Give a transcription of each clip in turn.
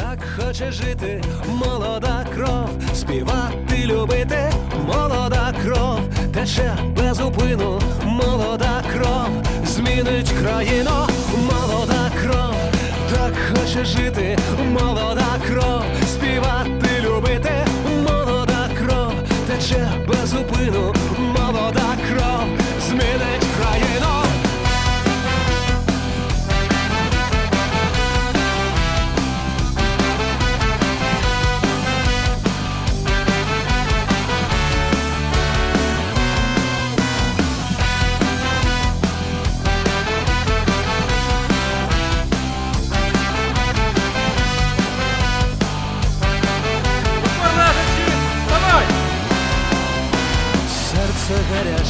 Так хоче жити молода кров, співати, любити, молода кров, тече без упину, молода кров, змінить країну, молода кров, так хоче жити молода кров, співати,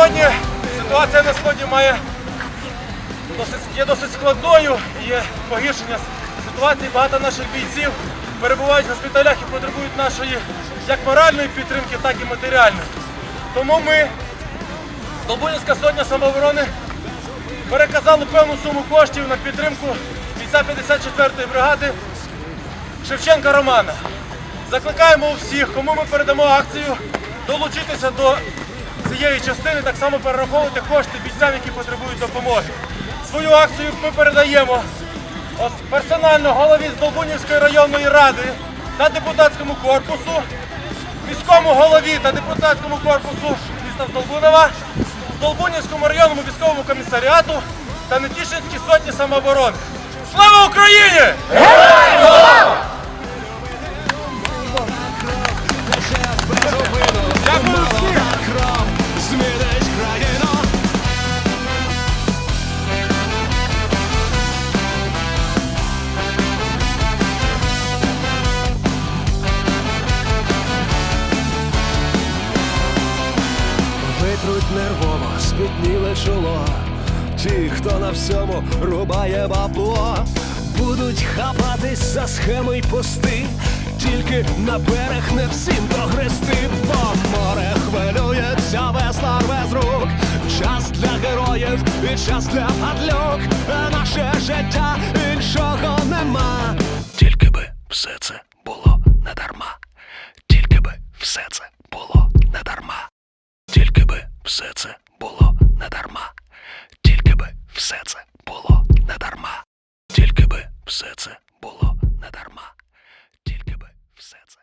Сьогодні ситуація на сході має досить, є досить складною, є погіршення ситуації. Багато наших бійців перебувають в госпіталях і потребують нашої як моральної підтримки, так і матеріальної. Тому ми, Долбунівська сотня самооборони, переказали певну суму коштів на підтримку бійця 54-ї бригади Шевченка Романа. Закликаємо всіх, кому ми передамо акцію, долучитися до цієї частини, так само перераховувати кошти бійцям, які потребують допомоги. Свою акцію ми передаємо от персонально голові Здолбунівської районної ради та депутатському корпусу, міському голові та депутатському корпусу міста Здолбунова, Здолбунівському районному військовому комісаріату та Нетішинській сотні самооборони. Слава Україні! Дякую нервово, спітніле чоло. Ті, хто на всьому рубає бабло, будуть хапатись за схеми й пости, тільки на берег не всім прогрести, бо море хвилюється весла без рук. Час для героїв і час для падлюк. Наше життя іншого нема. Тільки би все це все це було не дарма. Тільки би все це було не дарма. Тільки би все це було не дарма. Тільки би все це.